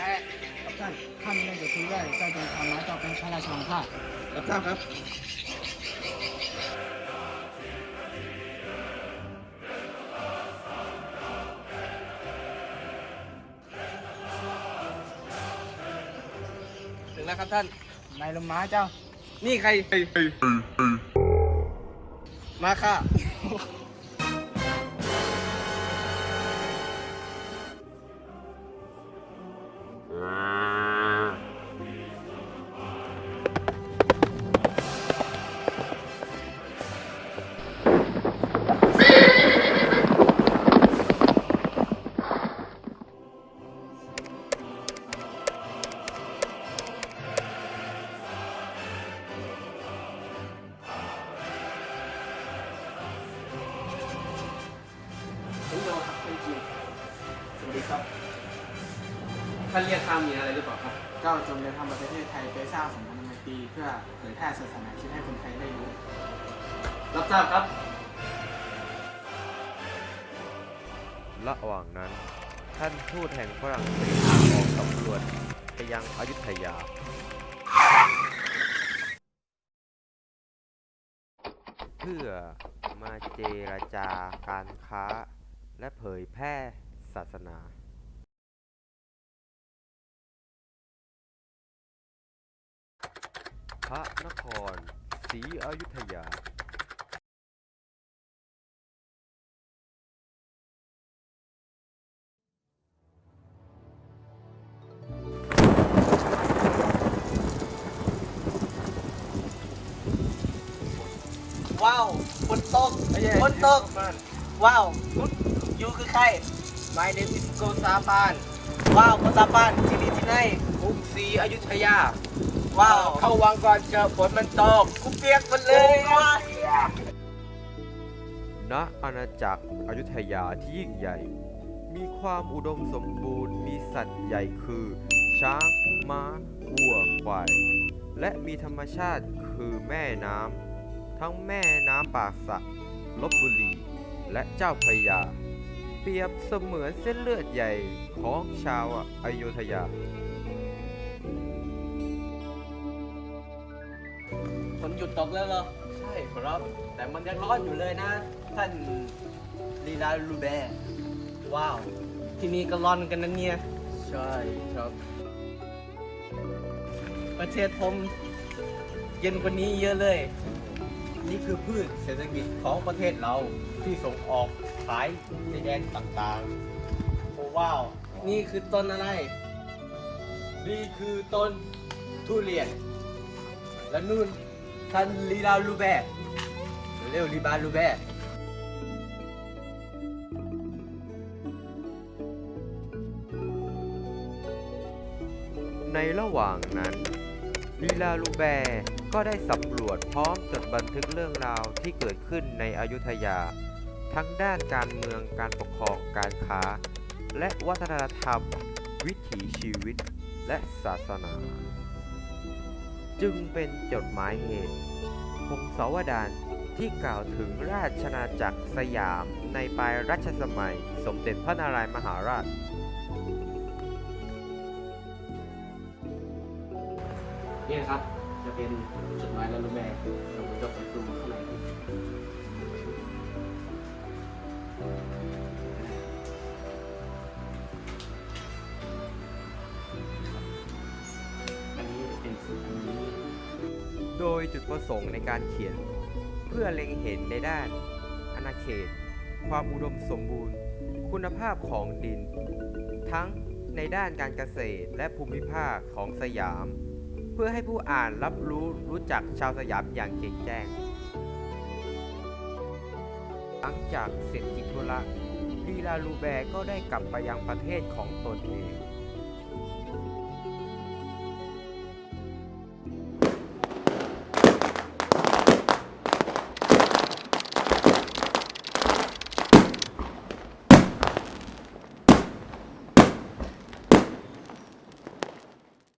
ซื้อได้เจ้าจงทำนะเจ้าเป็นพระราชาของข้ารับทราบครับถึงแล้วครับท่านนายลงม้าเจ้า นี่ใคร มาค่ะ วัสดีครับท่านเรียกข้ามีอะไรหรือเปล่าครับ เจ้าจงเดินทางมาประเทศไทยไปสร้างสมพันธไมตรีเพื่อเผยแพร่ศาสนาคริดให้คนไทยได้รู้ รับทราบครับ ระหว่างนั้น ท่านทูตแห่งฝรั่งเศสออกสำรวจไปยังอยุธยา เพื่อมาเจรจาการค้า และเผยแพร่ ศาสนาพระนครศรีอยุธยา ว้าวฝนตกฝนตก ว้าวยูคือใคร My name is โกซาปาน ว้าวภาษาบ้านที่นี่ที่ไหนกรุงศรีอยุธยา ว้าว เข้าวังก่อนเจอฝนมันตกกูเปียกหมดเลยณอาณาจักรอยุธยาที่ยิ่งใหญ่ มีความอุดมสมบูรณ์ มีสัตว์ใหญ่คือ ช้าง ม้าวัว ควาย และมีธรรมชาติคือแม่น้ำทั้งแม่น้ำป่าสักลบบุรี และเจ้าพระยา เปรียบเสมือนเส้นเลือดใหญ่ของชาวอยุธยา ฝนหยุดตกแล้วเหรอ ใช่ครับ แต่มันยังร้อนอยู่เลยนะ ท่านลีลาลูแบร์ว้าว ที่นี่ก็ร้อนกันนะเนี่ย ใช่ครับ ประเทศผมเย็นกว่านี้เยอะเลย นี่คือพืชเศรษฐกิจของประเทศเราที่ส่งออกขายในแดนต่างๆโอ้ว้าว นี่คือต้นอะไร นี่คือต้นทุเรียน และนู่นท่านลีลาลูแบร์เร็วลีบาลูแบร์ในระหว่างนั้น ลีลาลูแบร์ก็ได้สำรวจพร้อมจดบันทึกเรื่องราวที่เกิดขึ้นในอยุธยา ทั้งด้านการเมืองการปกครองการค้า และวัฒนธรรม วิถีชีวิต และศาสนา จึงเป็นจดหมายเหตุพงศาวดารที่กล่าวถึงราชนาจักรสยามในปลายรัชสมัย สมเด็จพระนารายมหาราช นี่นะครับ จะเป็นจดหมายลาลูแบร์เดี๋ยวผมจะเปิดดูข้างในโดยจุดประสงค์ในการเขียน เพื่อเล็งเห็นในด้าน อาณาเขต ความอุดมสมบูรณ์ คุณภาพของดิน ทั้งในด้านการเกษตรและภูมิภาคของสยาม พื่อให้ผู้อ่านรับรู้รู้จักชาวสยามอย่างเก่งแจ้ง หลังจากเสร็จกิจธุระลีลาลูแบร์ก็ได้กลับไปยังประเทศของตนเอง